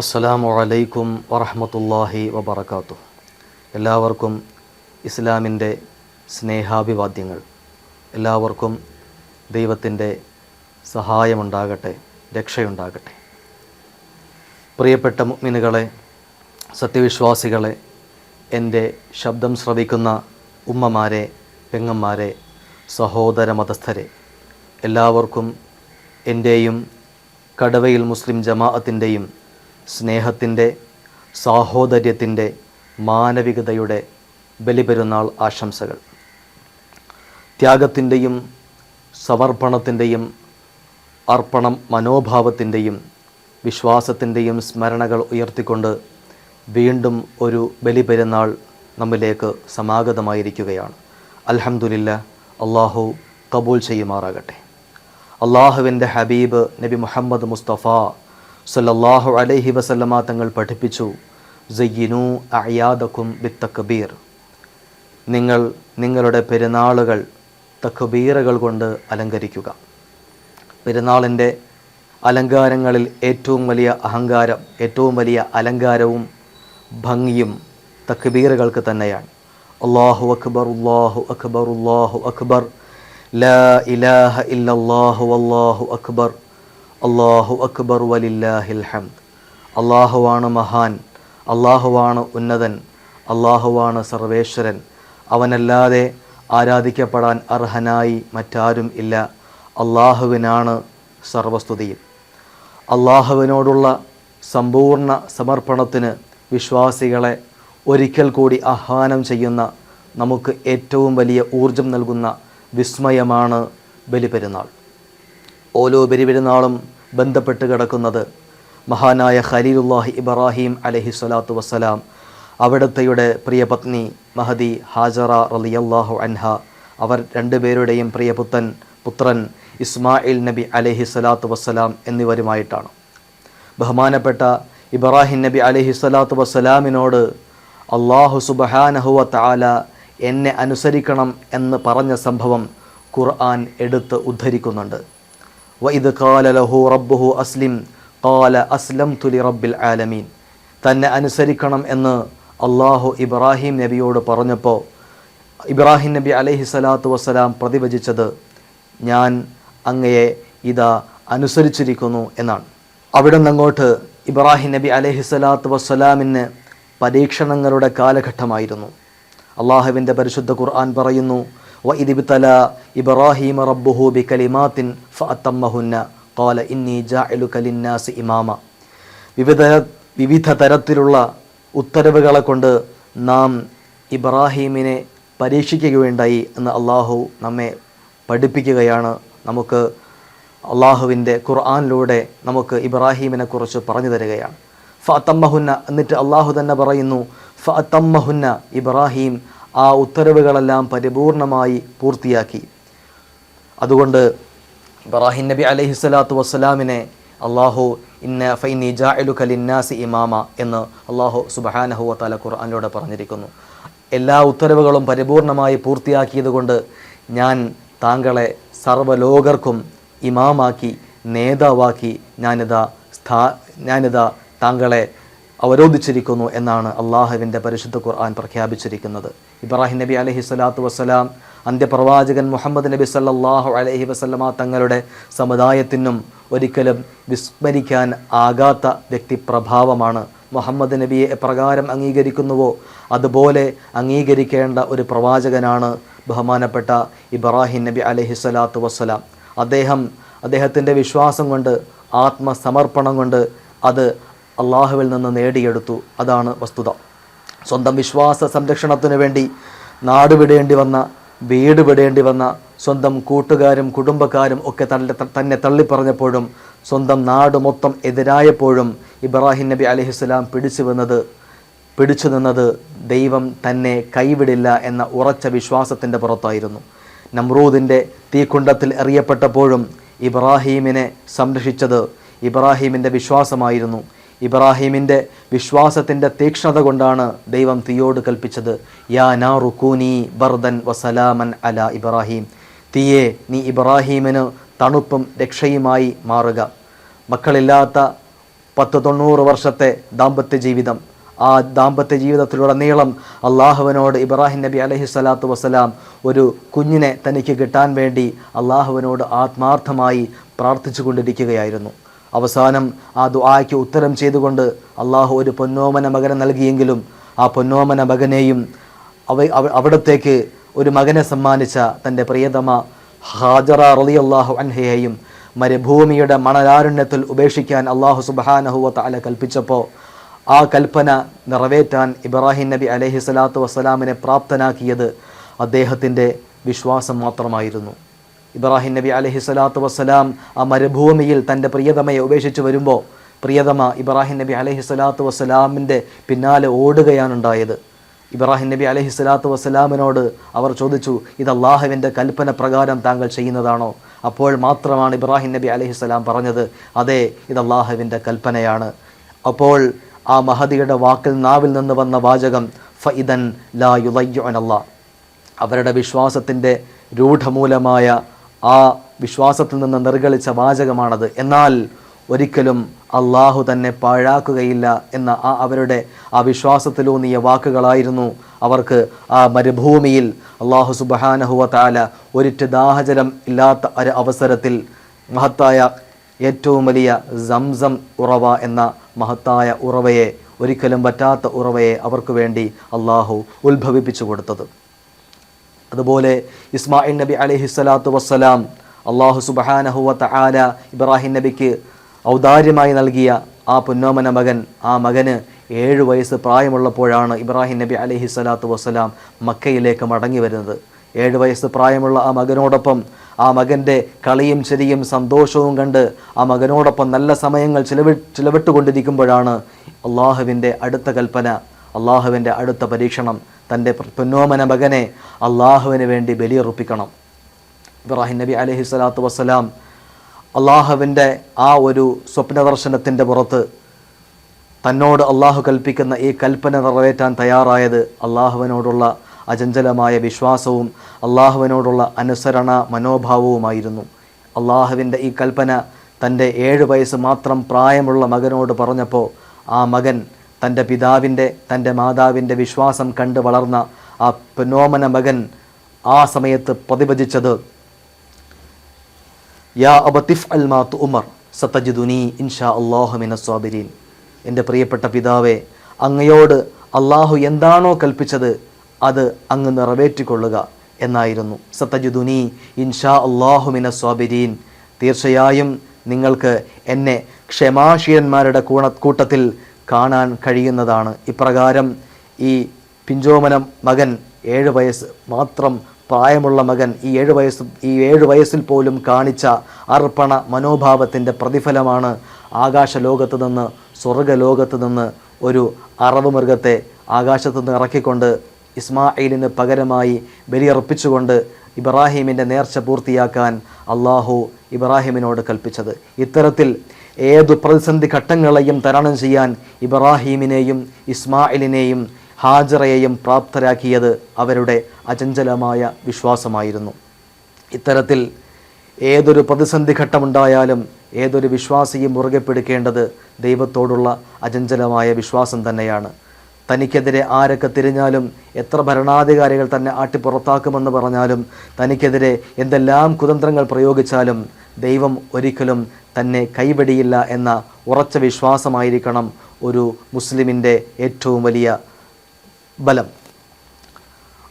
അസ്സലാമു അലൈക്കും വറഹമത്തല്ലാഹി വബർക്കാത്തു എല്ലാവർക്കും ഇസ്ലാമിന്റെ സ്നേഹാഭിവാദ്യങ്ങൾ എല്ലാവർക്കും ദൈവത്തിന്റെ സഹായമുണ്ടാകട്ടെ രക്ഷയുണ്ടാകട്ടെ. പ്രിയപ്പെട്ട മുഅ്മിനുകളെ സത്യവിശ്വാസികളെ എന്റെ ശബ്ദം ശ്രവിക്കുന്ന ഉമ്മമാരെ പെങ്ങന്മാരെ സഹോദര മതസ്ഥരെ എല്ലാവർക്കും എന്റെയും കടവയിൽ മുസ്ലിം ജമാഅത്തിന്റെയും സ്നേഹത്തിന്റെ സാഹോദര്യത്തിന്റെ മാനവികതയുടെ ബലിപെരുന്നാൾ ആശംസകൾ. ത്യാഗത്തിന്റെയും സമർപ്പണത്തിന്റെയും അർപ്പണം മനോഭാവത്തിന്റെയും വിശ്വാസത്തിന്റെയും സ്മരണകൾ ഉയർത്തിക്കൊണ്ട് വീണ്ടും ഒരു ബലിപെരുന്നാൾ നമ്മിലേക്ക് സമാഗതമായിരിക്കുകയാണ്. അലഹമുല്ല അള്ളാഹു കബൂൽ ചെയ്യുമാറാകട്ടെ. അള്ളാഹുവിന്റെ ഹബീബ് നബി മുഹമ്മദ് മുസ്തഫ സല്ലല്ലാഹു അലൈഹി വസല്ലമ തങ്ങൾ പഠിപ്പിച്ചു സയ്യിനു അയാദക്കും ബിത്തക്കബീർ നിങ്ങൾ നിങ്ങളുടെ പെരുന്നാളുകൾ തക്ബീറുകൾ കൊണ്ട് അലങ്കരിക്കുക. പെരുന്നാളിന്റെ അലങ്കാരങ്ങളിൽ ഏറ്റവും വലിയ അഹങ്കാരം ഏറ്റവും വലിയ അലങ്കാരവും ഭംഗിയും തക്ബീറുകൾക്ക് തന്നെയാണ്. അള്ളാഹു അക്ബർ അള്ളാഹു അക്ബർ അള്ളാഹു അക്ബർ ലാ ഇലാഹ ഇല്ലല്ലാഹു അള്ളാഹു അക്ബർ. അള്ളാഹു അക്ബർ വലില്ലാഹിൽ ഹംദ്. അള്ളാഹുവാണ് മഹാൻ അള്ളാഹുവാണ് ഉന്നതൻ അള്ളാഹുവാണ് സർവേശ്വരൻ. അവനല്ലാതെ ആരാധിക്കപ്പെടാൻ അർഹനായി മറ്റാരും ഇല്ല. അള്ളാഹുവിനാണ് സർവസ്തുതിയും. അള്ളാഹുവിനോടുള്ള സമ്പൂർണ സമർപ്പണത്തിന് വിശ്വാസികളെ ഒരിക്കൽ കൂടി ആഹ്വാനം ചെയ്യുന്ന നമുക്ക് ഏറ്റവും വലിയ ഊർജം നൽകുന്ന വിസ്മയമാണ് ബലിപെരുന്നാൾ. ഓരോ പെരുപെരുന്നാളും ബന്ധപ്പെട്ട് കിടക്കുന്നത് മഹാനായ ഖലീലുല്ലാഹി ഇബ്രാഹിം അലഹി സ്വലാത്തു വസ്സലാം അവിടത്തെയുടെ പ്രിയപത്നി മഹദി ഹാജറ റലിയല്ലാഹു അൻഹ അവർ രണ്ടുപേരുടെയും പ്രിയപുത്തൻ പുത്രൻ ഇസ്മായിൽ നബി അലഹി സ്വലാത്തു വസ്സലാം എന്നിവരുമായിട്ടാണ്. ബഹുമാനപ്പെട്ട ഇബ്രാഹിം നബി അലഹി സ്വലാത്തു വസ്സലാമിനോട് അള്ളാഹു സുബഹാനഹുവ താല എന്നെ അനുസരിക്കണം എന്ന് പറഞ്ഞ സംഭവം ഖുർആൻ എടുത്ത് ഉദ്ധരിക്കുന്നുണ്ട്. വൈദ് കാല ലഹു റബ്ബുഹു അസ്ലിം കാല അസ്ലം തുലി റബ്ബിൽ ആലമീൻ തന്നെ അനുസരിക്കണം എന്ന് അള്ളാഹു ഇബ്രാഹിം നബിയോട് പറഞ്ഞപ്പോൾ ഇബ്രാഹിം നബി അലൈഹി സ്വലാത്തു വസ്സലാം പ്രതിവചിച്ചത് ഞാൻ അങ്ങയെ ഇതാ അനുസരിച്ചിരിക്കുന്നു എന്നാണ്. അവിടെ നിന്നങ്ങോട്ട് ഇബ്രാഹിം നബി അലൈഹി സ്വലാത്തു വസ്സലാമിന് പരീക്ഷണങ്ങളുടെ കാലഘട്ടമായിരുന്നു. അള്ളാഹുവിന്റെ പരിശുദ്ധ ഖുർആൻ പറയുന്നു വ ഇതിബിത്തല റബ്ബുഹു ബി കലിമാത്തിൻ ഫഅത്തമ്മഹുന്ന ഇന്നി ജാഇലു കലിന്നാസ് ഇമാമ വിവിധ വിവിധ തരത്തിലുള്ള ഉത്തരവുകളെ കൊണ്ട് നാം ഇബ്രാഹീമിനെ പരീക്ഷിക്കുകയുണ്ടായി എന്ന് അള്ളാഹു നമ്മെ പഠിപ്പിക്കുകയാണ്. നമുക്ക് അള്ളാഹുവിന്റെ ഖുർആാനിലൂടെ നമുക്ക് ഇബ്രാഹീമിനെ കുറിച്ച് പറഞ്ഞു തരികയാണ്. ഫഅത്തമ്മഹുന്ന എന്നിട്ട് അള്ളാഹു തന്നെ പറയുന്നു ഫഅത്തമ്മഹുന്ന ഇബ്രാഹിം ആ ഉത്തരവുകളെല്ലാം പരിപൂർണമായി പൂർത്തിയാക്കി. അതുകൊണ്ട് ബറാഹിൻ നബി അലൈഹി സ്വലാത്തു വസ്സലാമിനെ അള്ളാഹു ഇന്ന ഫൈനി ജാഇലു കലിന്നാസി ഇമാമ എന്ന് അള്ളാഹു സുബഹാനഹു വത്താല ഖുർആാനിലൂടെ പറഞ്ഞിരിക്കുന്നു. എല്ലാ ഉത്തരവുകളും പരിപൂർണമായി പൂർത്തിയാക്കിയതുകൊണ്ട് ഞാൻ താങ്കളെ സർവലോകർക്കും ഇമാമാക്കി നേതാവാക്കി ഞാനിതാ സ്ഥാ ഞാനിതാ താങ്കളെ അവരോധിച്ചിരിക്കുന്നു എന്നാണ് അള്ളാഹുവിന്റെ പരിശുദ്ധ ഖുർആൻ പ്രഖ്യാപിച്ചിരിക്കുന്നത്. ഇബ്രാഹിം നബി അലഹി സ്വലാത്തു വസ്സലാം അന്ത്യപ്രവാചകൻ മുഹമ്മദ് നബി സല്ലാഹു അലഹി വസല്ലമ തങ്ങളുടെ സമുദായത്തിനും ഒരിക്കലും വിസ്മരിക്കാൻ ആകാത്ത വ്യക്തിപ്രഭാവമാണ്. മുഹമ്മദ് നബിയെ എപ്രകാരം അംഗീകരിക്കുന്നുവോ? അതുപോലെ അംഗീകരിക്കേണ്ട ഒരു പ്രവാചകനാണ് ബഹുമാനപ്പെട്ട ഇബ്രാഹിം നബി അലഹി സ്വലാത്തു വസ്സലാം. അദ്ദേഹം അദ്ദേഹത്തിന്റെ വിശ്വാസം കൊണ്ട് ആത്മസമർപ്പണം കൊണ്ട് അത് അള്ളാഹുവിൽ നിന്ന് നേടിയെടുത്തു. അതാണ് വസ്തുത. സ്വന്തം വിശ്വാസ സംരക്ഷണത്തിനു വേണ്ടി നാട് വിടേണ്ടി വന്ന വീട് വിടേണ്ടി വന്ന സ്വന്തം കൂട്ടുകാരും കുടുംബക്കാരും ഒക്കെ തള്ളി തന്നെ തള്ളിപ്പറഞ്ഞപ്പോഴും സ്വന്തം നാട് മൊത്തം എതിരായപ്പോഴും ഇബ്രാഹിം നബി അലഹിസ്സലാം പിടിച്ചു വന്നത് പിടിച്ചു നിന്നത് ദൈവം തന്നെ കൈവിടില്ല എന്ന ഉറച്ച വിശ്വാസത്തിന്റെ പുറത്തായിരുന്നു. നമ്രൂദിന്റെ തീക്കുണ്ടത്തിൽ എറിയപ്പെട്ടപ്പോഴും ഇബ്രാഹീമിനെ സംരക്ഷിച്ചത് ഇബ്രാഹീമിന്റെ വിശ്വാസമായിരുന്നു. ഇബ്രാഹീമിന്റെ വിശ്വാസത്തിന്റെ തീക്ഷ്ണത കൊണ്ടാണ് ദൈവം തീയോട് കൽപ്പിച്ചത്. യാ നാ റുക്കൂനി ബർദൻ വസലാമൻ അല ഇബ്രാഹിം. തീയെ നീ ഇബ്രാഹീമിന് തണുപ്പും രക്ഷയുമായി മാറുക. മക്കളില്ലാത്ത പത്ത് തൊണ്ണൂറ് വർഷത്തെ ദാമ്പത്യ ജീവിതം. ആ ദാമ്പത്യ ജീവിതത്തിലുടനീളം അള്ളാഹുവിനോട് ഇബ്രാഹിം നബി അലഹി സ്വലാത്തു വസ്സലാം ഒരു കുഞ്ഞിനെ തനിക്ക് കിട്ടാൻ വേണ്ടി അള്ളാഹുവിനോട് ആത്മാർത്ഥമായി പ്രാർത്ഥിച്ചു കൊണ്ടിരിക്കുകയായിരുന്നു അവസാനം ആ ദുആയ്ക്ക് ഉത്തരം ചെയ്തുകൊണ്ട് അള്ളാഹു ഒരു പൊന്നോമന മകനെ നൽകിയെങ്കിലും ആ പൊന്നോമന മകനെയും അവ അവ- അവിടത്തേക്ക് ഒരു മകനെ സമ്മാനിച്ച തന്റെ പ്രിയതമ ഹാജറ റളിയല്ലാഹു അൻഹയെയും മരുഭൂമിയുടെ മണലാരുണ്യത്തിൽ ഉപേക്ഷിക്കാൻ അള്ളാഹു സുബഹാനഹുവ തആല കൽപ്പിച്ചപ്പോൾ ആ കൽപ്പന നിറവേറ്റാൻ ഇബ്രാഹിം നബി അലഹി സ്വലാത്തു വസ്സലാമിനെ പ്രാപ്തനാക്കിയത് അദ്ദേഹത്തിന്റെ വിശ്വാസം മാത്രമായിരുന്നു. ഇബ്രാഹിം നബി അലഹി സ്വലാത്തു വസ്സലാം ആ മരുഭൂമിയിൽ തന്റെ പ്രിയതമയെ ഉപേക്ഷിച്ച് വരുമ്പോൾ പ്രിയതമ ഇബ്രാഹിം നബി അലഹി സ്വലാത്തു വസ്സലാമിന്റെ പിന്നാലെ ഓടുകയാണുണ്ടായത്. ഇബ്രാഹിം നബി അലഹി സ്വലാത്തു വസ്സലാമിനോട് അവർ ചോദിച്ചു ഇത് അള്ളാഹുവിന്റെ കൽപ്പന പ്രകാരം താങ്കൾ ചെയ്യുന്നതാണോ? അപ്പോൾ മാത്രമാണ് ഇബ്രാഹിം നബി അലഹി സ്വലാം പറഞ്ഞത് അതെ ഇത് അള്ളാഹുവിന്റെ കൽപ്പനയാണ്. അപ്പോൾ ആ മഹദിയുടെ വാക്കിൽ നാവിൽ നിന്ന് വന്ന വാചകം ഫഇദൻ ലാ യുലയ്യുഅനല്ലാ. അവരുടെ വിശ്വാസത്തിന്റെ രൂഢമൂലമായ ആ വിശ്വാസത്തിൽ നിന്ന് നിർഗളിച്ച വാചകമാണത്. എന്നാൽ ഒരിക്കലും അള്ളാഹു തന്നെ പാഴാക്കുകയില്ല എന്ന ആ അവരുടെ ആ വിശ്വാസത്തിലൂന്നിയ വാക്കുകളായിരുന്നു അവർക്ക് ആ മരുഭൂമിയിൽ അള്ളാഹു സുബഹാനഹുവ താല ഒരിറ്റ് ദാഹജലം ഇല്ലാത്ത ഒരു അവസരത്തിൽ മഹത്തായ ഏറ്റവും വലിയ സംസം ഉറവ എന്ന മഹത്തായ ഉറവയെ ഒരിക്കലും പറ്റാത്ത ഉറവയെ അവർക്ക് വേണ്ടി അള്ളാഹു ഉത്ഭവിപ്പിച്ചു കൊടുത്തത്. അതുപോലെ ഇസ്മായിൽ നബി അലഹി സ്വലാത്തു വസ്സലാം അള്ളാഹു സുബഹാനഹുവത്ത ആല ഇബ്രാഹിം നബിക്ക് ഔദാര്യമായി നൽകിയ ആ പുന്നോമന മകൻ ആ മകന് ഏഴ് വയസ്സ് പ്രായമുള്ളപ്പോഴാണ് ഇബ്രാഹിം നബി അലഹി സ്വലാത്തു വസ്സലാം മക്കയിലേക്ക് മടങ്ങി വരുന്നത്. ഏഴ് വയസ്സ് പ്രായമുള്ള ആ മകനോടൊപ്പം ആ മകന്റെ കളിയും ചിരിയും സന്തോഷവും കണ്ട് ആ മകനോടൊപ്പം നല്ല സമയങ്ങൾ ചിലവി ചിലവിട്ടുകൊണ്ടിരിക്കുമ്പോഴാണ് അള്ളാഹുവിന്റെ അടുത്ത കൽപ്പന അള്ളാഹുവിന്റെ അടുത്ത പരീക്ഷണം തന്റെ പൊന്നോമന മകനെ അള്ളാഹുവിന് വേണ്ടി ബലിയർപ്പിക്കണം. ഇബ്രാഹിം നബി അലഹി സ്വലാത്തു വസ്സലാം അള്ളാഹുവിന്റെ ആ ഒരു സ്വപ്നദർശനത്തിന്റെ പുറത്ത് തന്നോട് അള്ളാഹു കൽപ്പിക്കുന്ന ഈ കൽപ്പന നിറവേറ്റാൻ തയ്യാറായത് അള്ളാഹുവിനോടുള്ള അചഞ്ചലമായ വിശ്വാസവും അള്ളാഹുവിനോടുള്ള അനുസരണ മനോഭാവവുമായിരുന്നു. അള്ളാഹുവിന്റെ ഈ കൽപ്പന തന്റെ ഏഴ് വയസ്സ് മാത്രം പ്രായമുള്ള മകനോട് പറഞ്ഞപ്പോൾ ആ മകൻ തന്റെ പിതാവിന്റെ തന്റെ മാതാവിന്റെ വിശ്വാസം കണ്ട് വളർന്ന ആ പൊന്നോമന മകൻ ആ സമയത്ത് പ്രതിഭജിച്ചത് യാ അബത്തിഫ് അൽ ഉമർ സത്തജിദുനി ഇൻഷാ അള്ളാഹു മിന സ്വാബിരീൻ എന്റെ പ്രിയപ്പെട്ട പിതാവേ അങ്ങയോട് അള്ളാഹു എന്താണോ കൽപ്പിച്ചത് അത് അങ്ങ് നിറവേറ്റിക്കൊള്ളുക എന്നായിരുന്നു. സത്തജിദുനി ഇൻഷാ അള്ളാഹു മിന സ്വാബിരീൻ തീർച്ചയായും നിങ്ങൾക്ക് എന്നെ ക്ഷമാശീലന്മാരുടെ കൂണ കൂട്ടത്തിൽ കാണാൻ കഴിയുന്നതാണ്. ഇപ്രകാരം ഈ പിഞ്ചോമനം മകൻ ഏഴ് വയസ്സ് മാത്രം പ്രായമുള്ള മകൻ ഈ ഏഴ് വയസ്സ് ഈ ഏഴ് വയസ്സിൽ പോലും കാണിച്ച അർപ്പണ മനോഭാവത്തിന്റെ പ്രതിഫലമാണ് ആകാശ ലോകത്ത് നിന്ന് സ്വർഗലോകത്ത് നിന്ന് ഒരു അറവ് മൃഗത്തെ ആകാശത്ത് നിന്ന് ഇറക്കിക്കൊണ്ട് ഇസ്മായിലിന് പകരമായി ബലിയർപ്പിച്ചുകൊണ്ട് ഇബ്രാഹിമിന്റെ നേർച്ച പൂർത്തിയാക്കാൻ അള്ളാഹു ഇബ്രാഹിമിനോട് കൽപ്പിച്ചത്. ഇത്തരത്തിൽ ഏതു പ്രതിസന്ധി ഘട്ടങ്ങളെയും തരണം ചെയ്യാൻ ഇബ്രാഹീമിനെയും ഇസ്മായിലിനെയും ഹാജറയെയും പ്രാപ്തരാക്കിയത് അവരുടെ അചഞ്ചലമായ വിശ്വാസമായിരുന്നു. ഇത്തരത്തിൽ ഏതൊരു പ്രതിസന്ധി ഘട്ടമുണ്ടായാലും ഏതൊരു വിശ്വാസിയും മുറുകെ പിടിക്കേണ്ടത് ദൈവത്തോടുള്ള അചഞ്ചലമായ വിശ്വാസം തന്നെയാണ്. തനിക്കെതിരെ ആരൊക്കെ തിരിഞ്ഞാലും എത്ര ഭരണാധികാരികൾ തന്നെ ആട്ടി പുറത്താക്കുമെന്ന് പറഞ്ഞാലും തനിക്കെതിരെ എന്തെല്ലാം കുതന്ത്രങ്ങൾ പ്രയോഗിച്ചാലും ദൈവം ഒരിക്കലും തന്നെ കൈവെടിയില്ല എന്ന ഉറച്ച വിശ്വാസമായിരിക്കണം ഒരു മുസ്ലിമിന്റെ ഏറ്റവും വലിയ ബലം.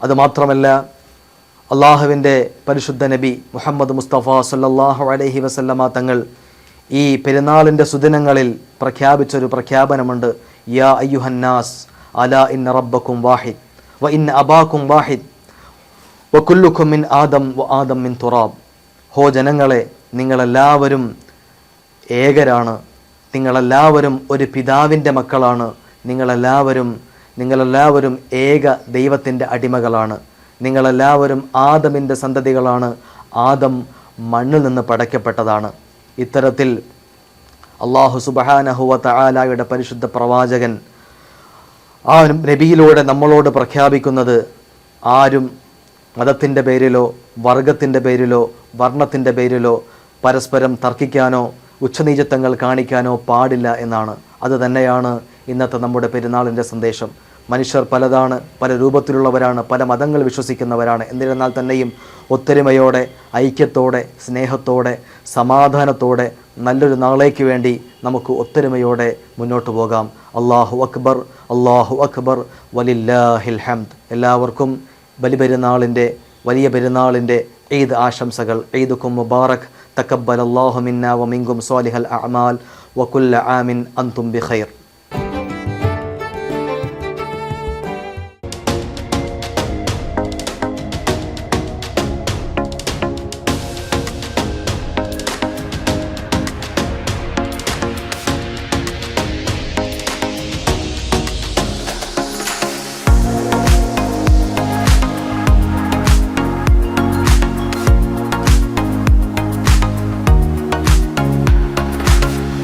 അതുമാത്രമല്ല അള്ളാഹുവിന്റെ പരിശുദ്ധ നബി മുഹമ്മദ് മുസ്തഫ സല്ലല്ലാഹു അലഹി വസല്ലമ തങ്ങൾ ഈ പെരുന്നാളിന്റെ സുദിനങ്ങളിൽ പ്രഖ്യാപിച്ചൊരു പ്രഖ്യാപനമുണ്ട് യാ അയ്യുഹന്നാസ് അല ഇന്ന റബ്ബക്കും വാഹിദ് വ ഇന്ന അബാക്കും വാഹിദ്. വ കുല്ലുക്കും മിൻ ആദം വ ആദം മിൻ തുറാബ്. ഹോ ജനങ്ങളെ നിങ്ങളെല്ലാവരും ഏകരാണ്. നിങ്ങളെല്ലാവരും ഒരു പിതാവിന്റെ മക്കളാണ്. നിങ്ങളെല്ലാവരും നിങ്ങളെല്ലാവരും ഏക ദൈവത്തിന്റെ അടിമകളാണ്. നിങ്ങളെല്ലാവരും ആദമിന്റെ സന്തതികളാണ്. ആദം മണ്ണിൽ നിന്ന് പടയ്ക്കപ്പെട്ടതാണ്. ഇത്തരത്തിൽ അള്ളാഹു സുബഹാനഹുവ തആലായുടെ പരിശുദ്ധ പ്രവാചകൻ ആ നബിയിലൂടെ നമ്മളോട് പ്രഖ്യാപിക്കുന്നത് ആരും മതത്തിന്റെ പേരിലോ വർഗത്തിന്റെ പേരിലോ വർണത്തിന്റെ പേരിലോ പരസ്പരം തർക്കിക്കാനോ ഉച്ചനീചത്വങ്ങൾ കാണിക്കാനോ പാടില്ല എന്നാണ്. അത് തന്നെയാണ് ഇന്നത്തെ നമ്മുടെ പെരുന്നാളിന്റെ സന്ദേശം. മനുഷ്യർ പലതാണ് പല രൂപത്തിലുള്ളവരാണ് പല മതങ്ങൾ വിശ്വസിക്കുന്നവരാണ്. എന്നിരുന്നാൽ തന്നെയും ഒത്തൊരുമയോടെ ഐക്യത്തോടെ സ്നേഹത്തോടെ സമാധാനത്തോടെ നല്ലൊരു നാളേക്ക് വേണ്ടി നമുക്ക് ഒത്തൊരുമയോടെ മുന്നോട്ട് പോകാം. അള്ളാഹു അക്ബർ അള്ളാഹു അക്ബർ വലില്ലാഹിൽ ഹംദ്. എല്ലാവർക്കും ബലിപെരുന്നാളിന്റെ വലിയ പെരുന്നാളിന്റെ ഈദ് ആശംസകൾ. ഈദുക്കും മുബാറക്. തക്കബ്ബൽ അള്ളാഹു മിന്ന വമിങ്കും സ്വാലിഹൽ അഅമാൽ വക്കുല്ല ആമിൻ അന്തും ബിഖൈർ